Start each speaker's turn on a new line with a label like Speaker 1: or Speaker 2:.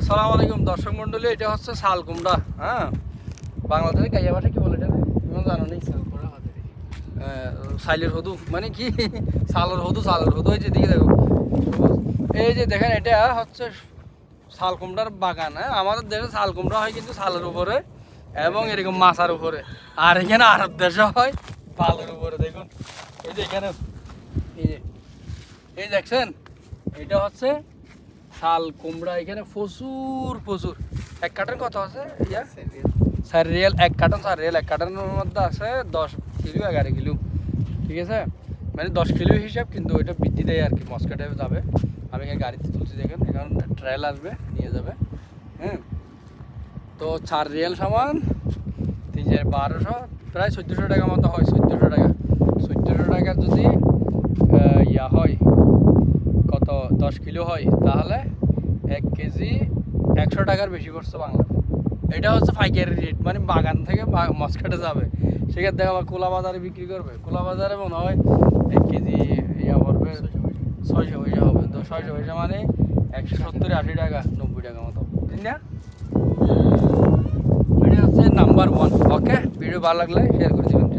Speaker 1: আসসালামু আলাইকুম দর্শক মন্ডলী এটা হচ্ছে শাল কুমড়া হ্যাঁ? বাংলাদেশে গাইয়া ভাষা কি বলে এটা? তুমি জানো নেই সাইলের হদু মানে কি? সালের হদু সালের হদু এই যে দিকে দেখো। এই যে দেখেন এটা হচ্ছে শাল কুমড়ার বাগান হ্যাঁ? আমাদের দেশে শাল কুমড়া হয় কিন্তু শালের উপরে এবং এরকম মাছার উপরে। আর এখানে আরব দেশে হয় পালের উপরে দেখুন। এই যে এখানে এই যে এই দেখছেন? এটা হচ্ছে শাল কুমড়া এখানে প্রচুর প্রচুর। এক কার্টন কত আছে? ইয়া? Sir riyal. এক কার্টন স্যার রিয়েল এক কার্টনের মধ্যে আছে দশ কিলো এগারো কিলো। ঠিক আছে? মানে দশ কিলো হিসাব কিন্তু ওইটা বৃদ্ধি দেয় আর কি মস্কেটে যাবে। আমি এখানে গাড়িতে তুলছি দেখেন এখন ট্রায়াল আসবে নিয়ে যাবে। হ্যাঁ? তো চার রিয়েল সামান তিন চার বারোশো প্রায় চোদ্দোশো টাকা মতো হয় চোদ্দোশো টাকা। চোদ্দোশো টাকার যদি ইয়া হয় কত দশ কিলো হয় তাহলে এক কেজি একশো টাকার বেশি করছে বাংলা। এটা হচ্ছে পাইকারি রেট মানে বাগান থেকে মস্কাটে যাবে। সেক্ষেত্রে দেখা বা কোলা বাজারে বিক্রি করবে। কোলা বাজারে মনে হয় এক কেজি ইয়া পড়বে ছয়শো পয়সা হবে। তো ছয়শো পয়সা মানে একশো সত্তর আশি টাকা নব্বই টাকা মতো। ঠিক না? এটা হচ্ছে নাম্বার ওয়ান ওকে ভিডিও ভালো লাগলে শেয়ার করে দেবেন।